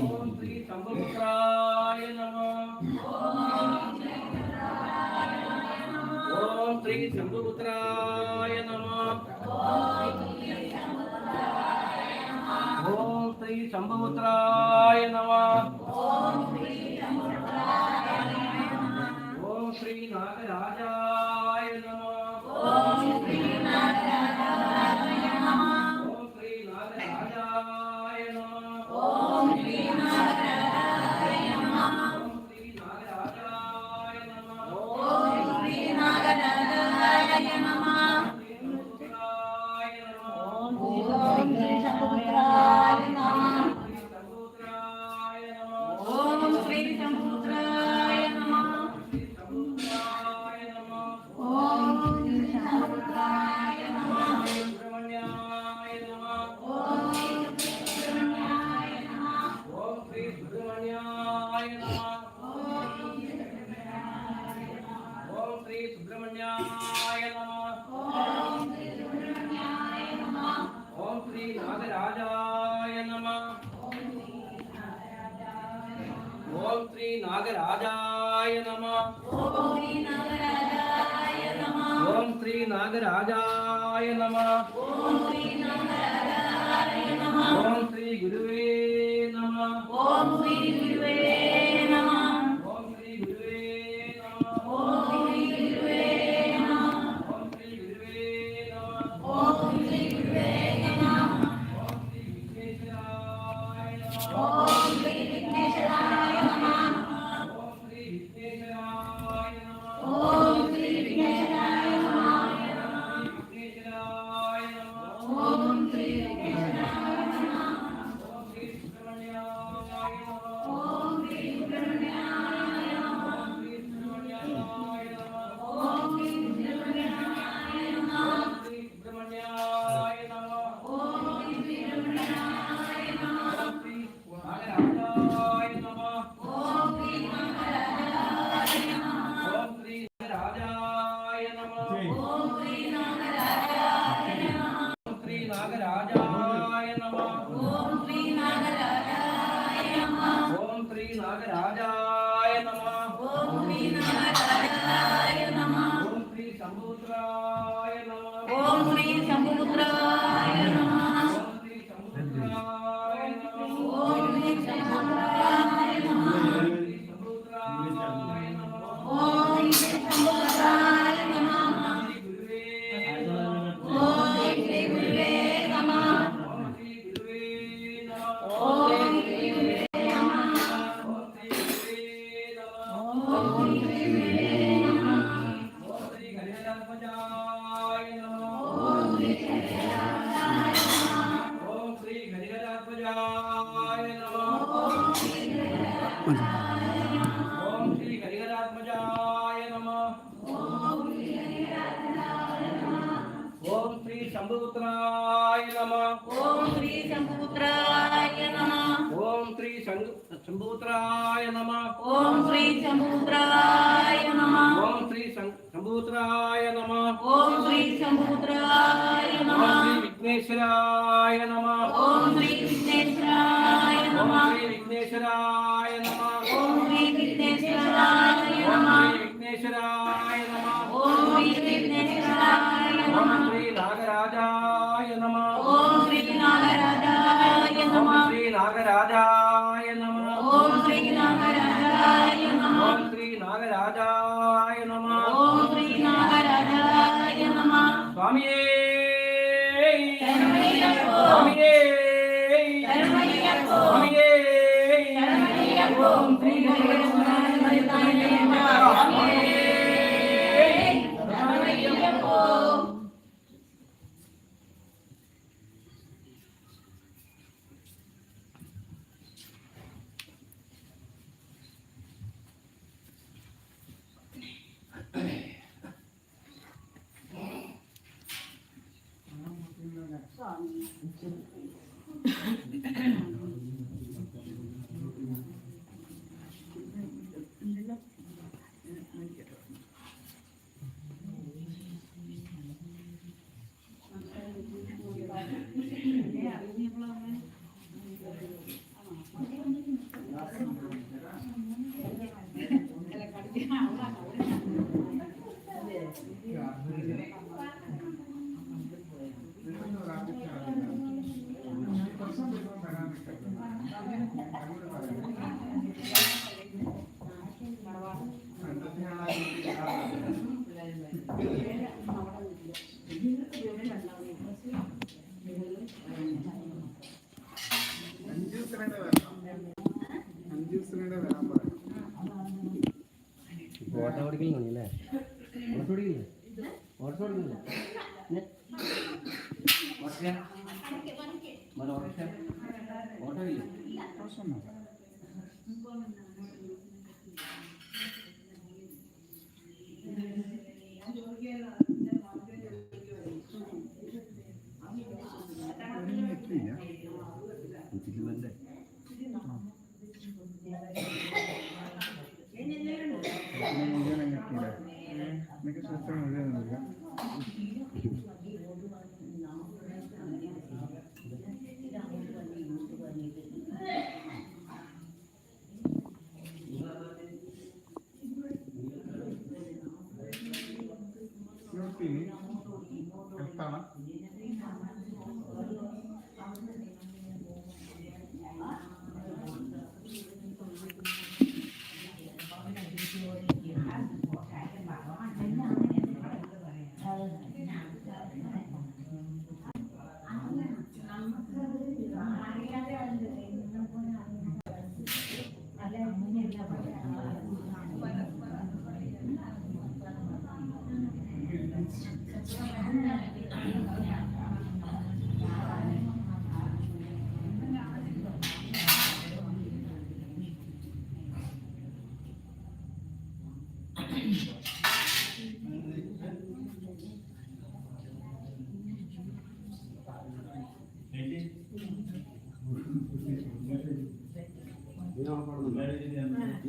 ఓం శ్రీ శంభుపుత్రాయ నమ. ఓం శ్రీ శంభుపుత్రాయ నమ. ఓం శ్రీ శంభుపుత్రాయ నాగరాజాయ నమ ఓం శ్రీ నాగరాజాయ నమ ఓం శ్రీ గురువే ఓం శ్రీ శంభుపుత్రాయ నమ ఓం శ్రీ శంభుపుత్రాయ నమ ఓం శ్రీ శంభుపుత్రాయ నమ ఓం శ్రీ శంభుపుత్రాయ నమ ఓం శ్రీ శంభుపుత్రాయ నమ ఓం శ్రీ శంభుపుత్రాయ నమ శ్రీ విఘ్నేశ్వరాయ నమ ఓం శ్రీ విఘ్నేశ్వరాయ నమ శ్రీ విఘ్నేశ్వరాయ నమ ఓం శ్రీ విఘ్నేశ్వరాయ నమ విఘ్నేశ్వరాయ നാഗരാജായ നമ. ഓം ശ്രീ നാഗരാജായ നമ. ശ്രീ നാഗരാജായ നമ. ഓം ശ്രീ നാഗരാജായ നമ. ഓം ശ്രീ നാഗരാജായ നമ. ഓം ശ്രീ നാഗരാജായ നമ സ്വാമിയേ. സ്വാമിയേ സ്വാമിയേ ഓം ശ്രീ Sağ olun. ഓട്ടോ ഓടിക്കലില്ലേ ഓട്ടോ ഓടിക്കില്ലേ? ഓട്ടോ ഓടിക്കില്ലേ? మరి ఒకటే ఒకటే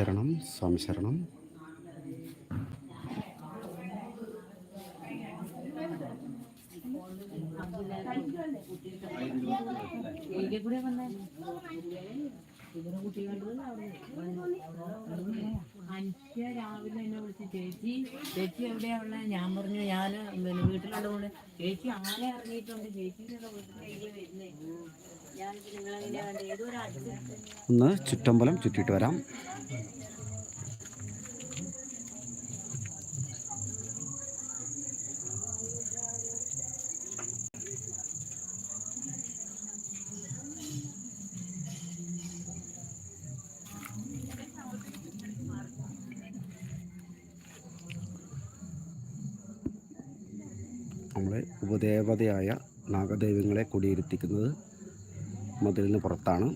ശരണം സ്വാമി ശരണം. അനുഷ്യ രാവിലെ എന്നെ വിളിച്ച് ചേച്ചി ചേച്ചി എവിടെയാ ഉള്ളത് ഞാൻ പറഞ്ഞു ഞാൻ വീട്ടിലുള്ളതുകൊണ്ട് ചേച്ചി ആരെ ഇറങ്ങിയിട്ടുണ്ട് ചേച്ചി വീട്ടിലേക്ക് വരുന്നേ. ഒന്ന് ചുറ്റമ്പലം ചുറ്റിട്ട് വരാം. നമ്മളെ ഉപദേവതയായ നാഗദേവങ്ങളെ കുടിയിരുത്തിക്കുന്നത് മതിലിന് പുറത്താണ്.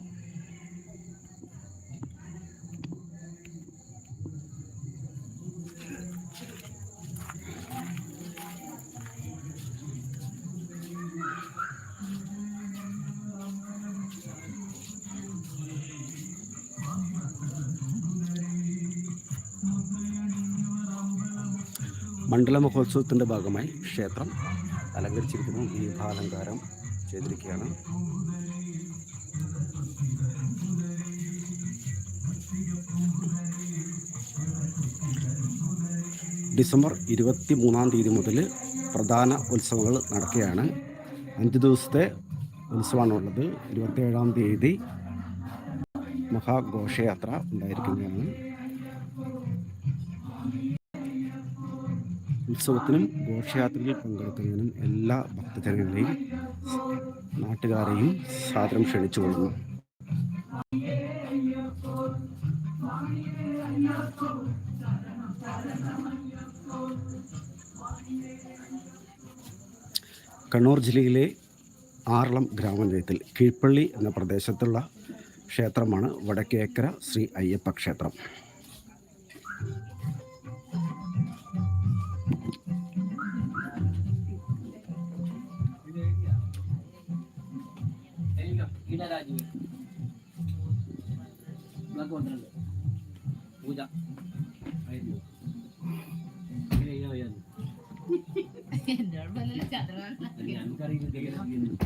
മണ്ഡല മഹോത്സവത്തിന്റെ ഭാഗമായി ക്ഷേത്രം അലങ്കരിച്ചിരിക്കുന്നു. ദീപാലങ്കാരം ചെയ്തിരിക്കുകയാണ്. ഡിസംബർ ഇരുപത്തി മൂന്നാം തീയതി മുതൽ പ്രധാന ഉത്സവങ്ങൾ നടക്കുകയാണ്. അഞ്ച് ദിവസത്തെ ഉത്സവമാണുള്ളത്. ഇരുപത്തേഴാം തീയതി മഹാഘോഷയാത്ര ഉണ്ടായിരിക്കുകയാണ്. ഉത്സവത്തിനും ഘോഷയാത്രയിൽ പങ്കെടുക്കുന്നതിനും എല്ലാ ഭക്തജനങ്ങളെയും നാട്ടുകാരെയും സാദരം ക്ഷണിച്ചുകൊള്ളുന്നു. കണ്ണൂർ ജില്ലയിലെ ആറളം ഗ്രാമപഞ്ചായത്തിൽ കീഴ്പ്പള്ളി എന്ന പ്രദേശത്തുള്ള ക്ഷേത്രമാണ് വടക്കേക്കര ശ്രീ അയ്യപ്പ ക്ഷേത്രം. പൂജ. ആയിരുന്നു അത് ഞങ്ങൾക്കറിയില്ല ഇതെങ്ങനെ ചെയ്യുന്നു.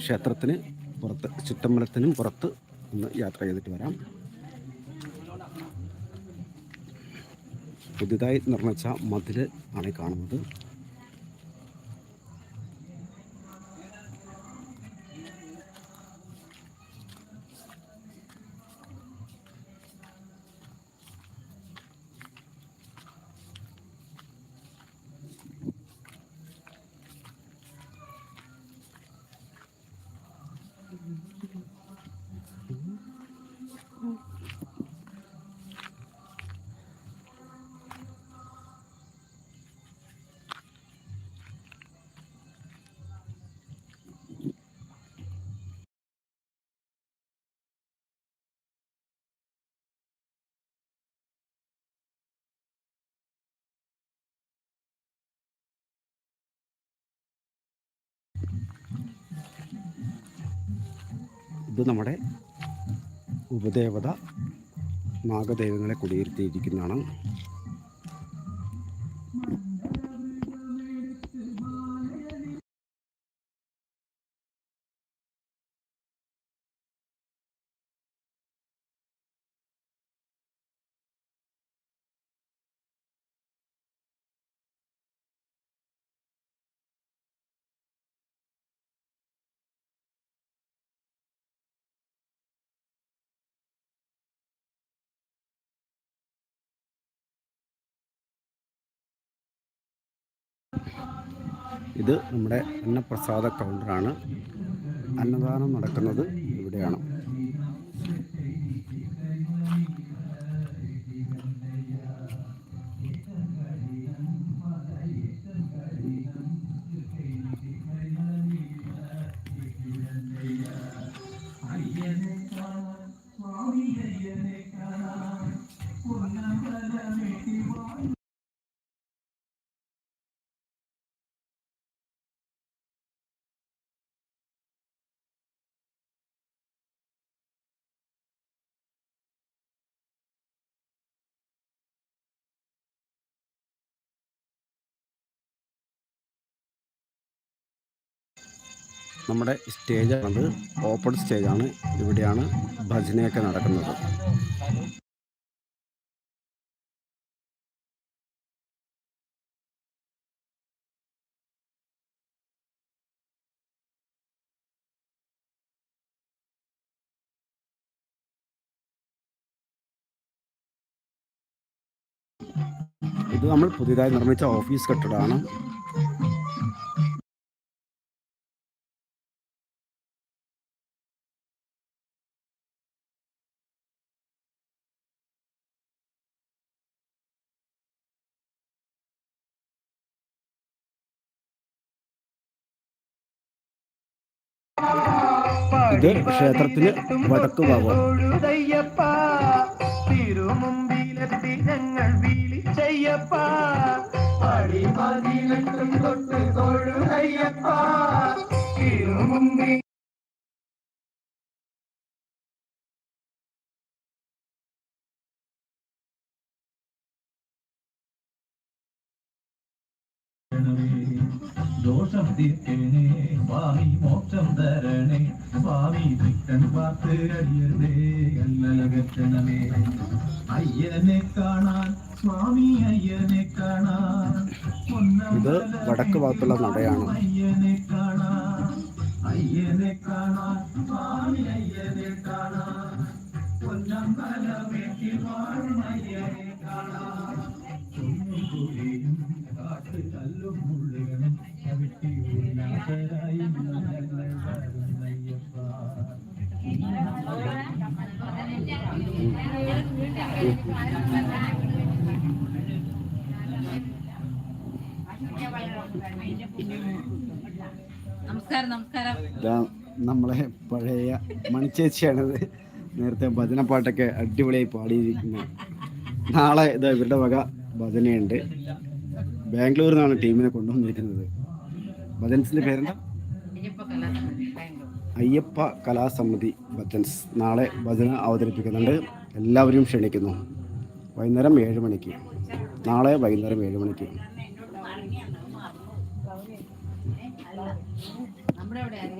ക്ഷേത്രത്തിന് പുറത്ത് ചുറ്റമ്പലത്തിനും പുറത്ത് ഒന്ന് യാത്ര ചെയ്തിട്ട് വരാം. പുതിയതായി നിർമ്മിച്ച മതിൽ ആണ് കാണുന്നത്. നമ്മുടെ ഉപദേവത നാഗദേവങ്ങളെ കുടിയിരുത്തിയിരിക്കുന്നതാണ്. ഇത് നമ്മുടെ അന്നപ്രസാദ കൗണ്ടറാണ് അന്നദാനം നടക്കുന്നത് ഇവിടെയാണ്. നമ്മുടെ സ്റ്റേജാണത് ഓപ്പൺ സ്റ്റേജാണ്. ഇവിടെയാണ് ഭജനയൊക്കെ നടക്കുന്നത്. ഇത് നമ്മൾ പുതിയതായി നിർമ്മിച്ച ഓഫീസ് കെട്ടിടമാണ്. ഇത് ക്ഷേത്രത്തിന് വടക്ക് ഭാഗം തൊഴുതയ്യപ്പ തിരുമുമ്പിലെത്തി ഞങ്ങൾ വിളിച്ചയ്യപ്പ. പടിപതിനെട്ടും തൊട്ട് തൊഴുതയ്യപ്പ തിരുമുമ്പിൽ ദോഷം തീർക്കണേ സ്വാമി മോക്ഷം തരണേ. സ്വാമി തൃക്കൻ പാത്ത് അടിയരുതേ കല്ലകറ്റണമേ അയ്യനെ കാണാൻ സ്വാമി അയ്യനെ കാണാൻ ഇത് വടക്ക് ഭാഗത്തുള്ള നടയാണ്. അയ്യനെ കാണാൻ അയ്യനെ കാണാൻ സ്വാമി അയ്യനെ കാണാൻ പൊന്നമ്പല വാഴും അയ്യനെ കാണാൻ നമസ്കാരം നമസ്കാരം. നമ്മളെ പഴയ മണിച്ചേച്ചിയാണത് നേരത്തെ ഭജനപ്പാട്ടൊക്കെ അടിപൊളിയായി പാടിയിരിക്കുന്നത്. നാളെ ഇതാ ഇവരുടെ വക ഭജനയുണ്ട്. ബാംഗ്ലൂരിൽ നിന്നാണ് ടീമിനെ കൊണ്ടുവന്നിരിക്കുന്നത്. ഭജൻസിന്റെ പേരെന്താ? അയ്യപ്പ കലാസമിതി ഭജൻസ്. നാളെ ഭജന അവതരിപ്പിക്കുന്നുണ്ട്. എല്ലാവരും ക്ഷണിക്കുന്നു. വൈകുന്നേരം ഏഴ് മണിക്ക്. നാളെ വൈകുന്നേരം ഏഴ് മണിക്ക്. നമ്മുടെ അവിടെ ആരെങ്കിലും